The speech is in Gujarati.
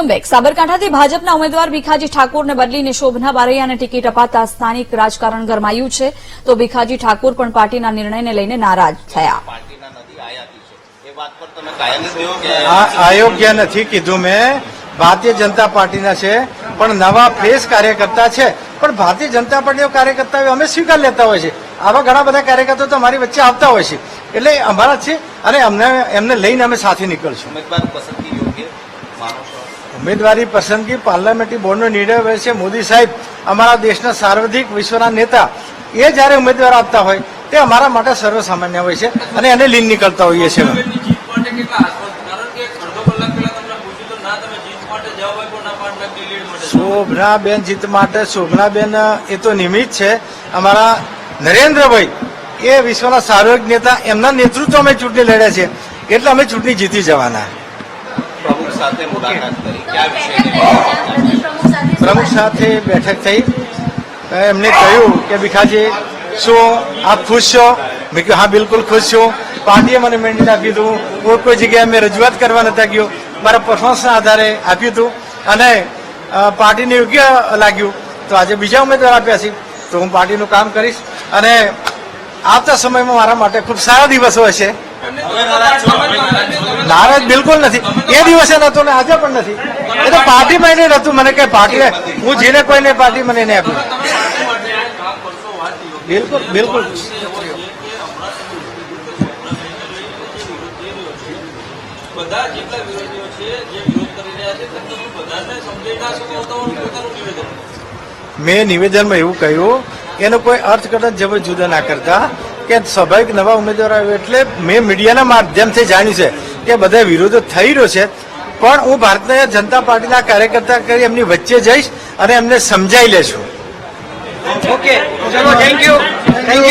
વેલકમ બેક સાબરકાંઠાથી ભાજપના ઉમેદવાર ભીખાજી ઠાકોરને બદલીને શોભના બારૈયાને ટિકિટ અપાતા સ્થાનિક રાજકારણ ગરમાયું છે. તો ભીખાજી ઠાકોર પણ પાર્ટીના નિર્ણયને લઈને નારાજ થયા. પાર્ટીના નથી આયાતી છે. એ વાત પર તમે કાયમ થયો કે આ અયોગ્ય નથી કીધું મેં. ભારતીય જનતા પાર્ટીના છે પણ નવા ફ્રેશ કાર્યકર્તા છે. પણ ભારતીય જનતા પાર્ટીના કાર્યકર્તા અમે સ્વીકાર લેતા હોય છે. આવા ઘણા બધા કાર્યકર્તાઓ તો અમારી વચ્ચે આવતા હોય છે. એટલે અમારા છે અને અમને એમને લઈને અમે સાથે નીકળશું. ઉમેદવાર પસંદગી પાર્લામેન્ટરી બોર્ડનો નિર્ણય હોય છે મોદી સાહેબ. અમારા દેશના સાર્વધિક વિશ્વના નેતા એ જ્યારે ઉમેદવાર આપતા હોય તે અમારા માટે સર્વસામાન્ય હોય છે અને એને લીન નીકળતા હોઈએ છીએ અમે. બેનની જીત માટે કેટલા આશ્વસ્ત કારણ કે અડધો કલાક પહેલા તમને પૂછ્યું તો ના તમે જીત માટે જવાબ આપ્યો ના પાંચ લાખની લીડ માટે શોભનાબેન જીત માટે શોભનાબેન એ તો નિમિત્ત છે. અમારા નરેન્દ્રભાઈ એ વિશ્વના સાર્વજનિક નેતા એમના નેતૃત્વ અમે ચૂંટણી લડ્યા છે. એટલે અમે ચૂંટણી જીતી જવાના. સાથે મુલાકાત કરી. કયા વિષયને પ્રમુખ સાથે બેઠક થઈ. એમને કહ્યું કે ભીખાજી શું આપ ખુશ છો? મેં કહ્યું હા બિલકુલ ખુશ છું. પાર્ટીએ મને મેન્ડેટ આપ્યું હતું કોઈ કોઈ જગ્યાએ મેં રજૂઆત કરવા નતા ગયો. મારા પરફોર્મન્સના આધારે આપ્યું હતું અને પાર્ટીને યોગ્ય લાગ્યું. તો આજે બીજા ઉમેદવાર આપ્યા છે. તો હું પાર્ટીનું કામ કરીશ. અને આવતા સમયમાં મારા માટે ખૂબ સારા દિવસો હશે. નારાજ બિલકુલ નથી. એ દિવસે નતો ને આજે પણ નથી. એ તો પાર્ટી માઇન્ડેડ હતું મને કે પાર્ટી હું જેને કોઈને પાર્ટી મને વાત યોગ્ય બિલકુલ બિલકુલ. બધા જેટલા વિરોધીઓ છે જે વિરોધ કરી રહ્યા છે તેમને બધાને સમજાવી ના શકો તો પોતાનું નિવેદન મેં નિવેદનમાં એવું કહ્યું એનો કોઈ અર્થઘટન જબ જુદા ના કરતા. કે સ્વાભાવિક નવા ઉમેદવાર આવ્યો એટલે મેં મીડિયાના માધ્યમથી જાણ્યું છે કે બધા વિરોધો થઈ રહ્યો છે. પણ હું ભારતીય જનતા પાર્ટીના કાર્યકર્તા કરી એમની વચ્ચે જઈશ અને એમને સમજાઈ લેશું ઓકે ચલો થેન્ક યુ થેન્ક યુ